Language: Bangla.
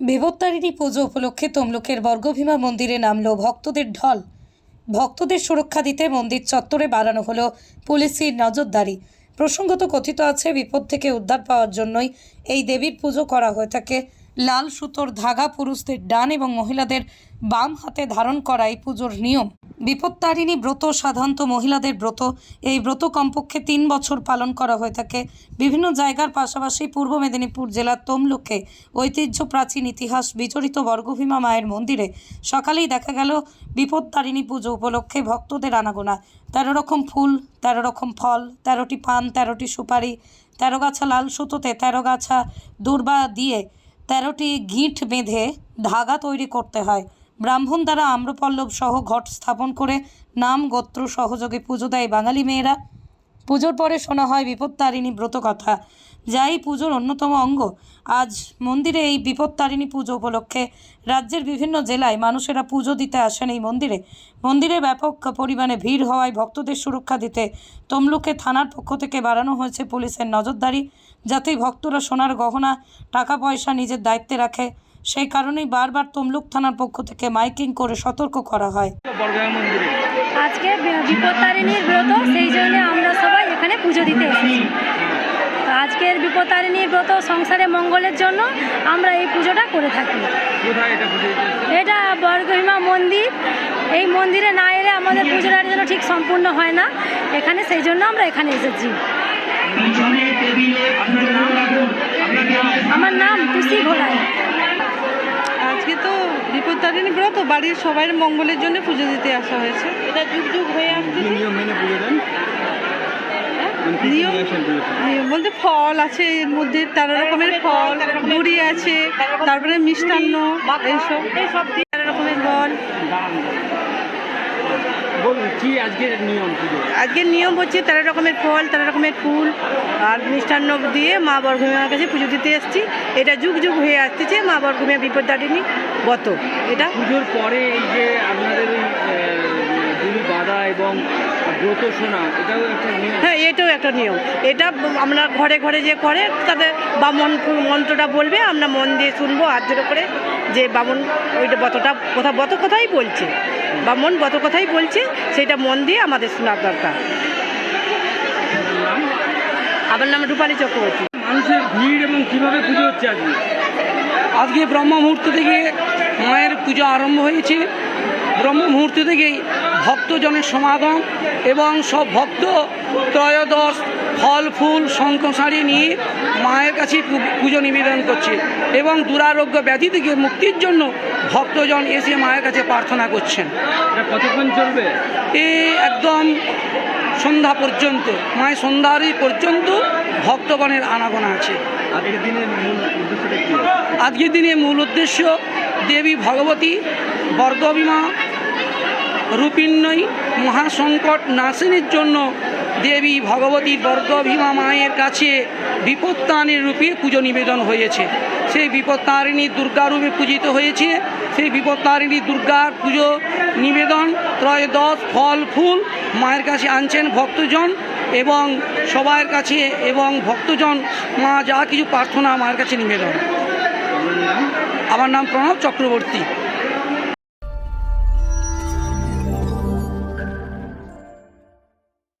বিপত্তারিণী পুজো উপলক্ষে তমলুকের বর্গভীমা মন্দিরে নামল ভক্তদের ঢল। ভক্তদের সুরক্ষা দিতে মন্দির চত্বরে বাড়ানো হলো পুলিশের নজরদারি। প্রসঙ্গত কথিত আছে, বিপদ থেকে উদ্ধার পাওয়ার জন্যই এই দেবীর পুজো করা হয়ে থাকে লাল সুতোর ধাগা পুরুষদের ডান এবং মহিলাদের বাম হাতে ধারণ করা এই পুজোর নিয়ম। বিপত্তারিণী ব্রত সাধারণত মহিলাদের ব্রত। এই ব্রত কমপক্ষে তিন বছর পালন করা হয়ে থাকে। বিভিন্ন জায়গার পাশাপাশি পূর্ব মেদিনীপুর জেলার তমলুকে ঐতিহ্য প্রাচীন ইতিহাস বিচরিত বর্গভীমা মায়ের মন্দিরে সকালেই দেখা গেল বিপত্তারিণী পুজো উপলক্ষে ভক্তদের আনাগোনা। তেরো রকম ফুল, তেরো রকম ফল, তেরোটি পান, তেরোটি সুপারি, তেরো গাছা লাল সুতোতে তেরো গাছা দূর্বা দিয়ে তেরোটি গিঁট বেঁধে ধাগা তৈরি করতে হয়। ব্রাহ্মণ দ্বারা আম্রপল্লব সহ ঘট স্থাপন করে নাম গোত্র সহযোগে পুজো দেয় বাঙালি মেয়েরা। পুজোর পরে শোনা হয় বিপত্তারিণী ব্রত কথা। যা এই পুজোর অন্যতম অঙ্গ আজ মন্দিরে এই বিপত্তারিণী পুজো উপলক্ষে রাজ্যের বিভিন্ন জেলায় মানুষেরা পুজো দিতে আসেন এই মন্দিরে। মন্দিরে ব্যাপক পরিমাণে ভিড় হওয়ায় ভক্তদের সুরক্ষা দিতে তমলুকে থানার পক্ষ থেকে বাড়ানো হয়েছে পুলিশের নজরদারি যাতে ভক্তরা সোনার গহনা টাকা পয়সা নিজের দায়িত্বে রাখে। সেই কারণেই বারবার তমলুক থানার পক্ষ থেকে মাইকিং করে সতর্ক করা হয়। আজকে বিপত্তারিণীর ব্রত সেই জন্য আমরা সবাই এখানে পুজো দিতে এসেছি। তো আজকের বিপত্তারিণীর ব্রত সংসারে মঙ্গলের জন্য আমরা এই পুজোটা করে থাকি। এটা বর্গহিমা মন্দির। এই মন্দিরে না এলে আমাদের পুজোটা যেন ঠিক সম্পূর্ণ হয় না। এখানে সেই জন্য আমরা এখানে এসেছি। আমার নাম টুসি ঘোড়াই আজকে তো বিপত্তারিণী ব্রত বাড়ির সবাই মঙ্গলের জন্য পুজো দিতে আসা হয়েছে। এটা যুগ যুগ হয়ে আসছে। নিয়ম বলতে ফল আছে এর মধ্যে তেরো রকমের ফল মুড়ি আছে তারপরে মিষ্টান্ন এইসব। তেরো রকমের ফল। আজকের নিয়ম আজকের নিয়ম হচ্ছে তেরো রকমের ফল তেরো রকমের ফুল আর মিষ্টান্ন দিয়ে মা বরঘুমিয়ার কাছে পুজো দিতে এসেছি। এটা যুগ যুগ হয়ে আসতেছে মা বরঘুমিয়া বিপত্তারিণী গত এটা পুজোর পরে এই যে আপনাদের বাধা এবং ব্রত শোনা এটাও একটা নিয়ম। হ্যাঁ এটাও একটা নিয়ম। এটা আমরা ঘরে ঘরে যে করে তাদের বামন মন্ত্রটা বলবে আমরা মন দিয়ে শুনব হাত ধরে করে যে বামন ওইটা বতটা কথা বত কথাই বলছে। বামন বত কথাই বলছে সেটা মন দিয়ে আমাদের শোনার দরকার। নাম আমার নাম রূপালী চক্রবর্তী। মানুষের ভিড় এবং কীভাবে পুজো হচ্ছে আজকে? আজকে ব্রহ্ম মুহূর্ত থেকে মায়ের পুজো আরম্ভ হয়েছে। ব্রহ্ম মুহূর্ত থেকেই ভক্তজনের সমাগম এবং সব ভক্ত ত্রয়োদশ ফল ফুল শঙ্খ শাড়ি নিয়ে মায়ের কাছে পুজো নিবেদন করছে এবং দুরারোগ্য ব্যাধি থেকে মুক্তির জন্য ভক্তজন এসে মায়ের কাছে প্রার্থনা করছেন। কতক্ষণ চলবে? এ একদম সন্ধ্যা পর্যন্ত মায়ের সন্ধ্যারই পর্যন্ত ভক্তগণের আনাগোনা আছে। আজকের দিনের মূল আজকের দিনে মূল উদ্দেশ্য দেবী ভগবতী বর্গবিমা রূপিণ্যই মহাসংকট নাশিনীর জন্য দেবী ভগবতী বর্গভীমা মায়ের কাছে বিপত্তারিণী রূপে পুজো নিবেদন হয়েছে। সেই বিপত্তারিণী দুর্গা রূপে পূজিত হয়েছে। সেই বিপত্তারিণী দুর্গার পুজো নিবেদন ত্রয়োদশ ফল, ফুল মায়ের কাছে আনছেন ভক্তজন এবং সবার কাছে এবং ভক্তজন মা যা কিছু প্রার্থনা মায়ের কাছে নিবেদন। আমার নাম প্রণব চক্রবর্তী।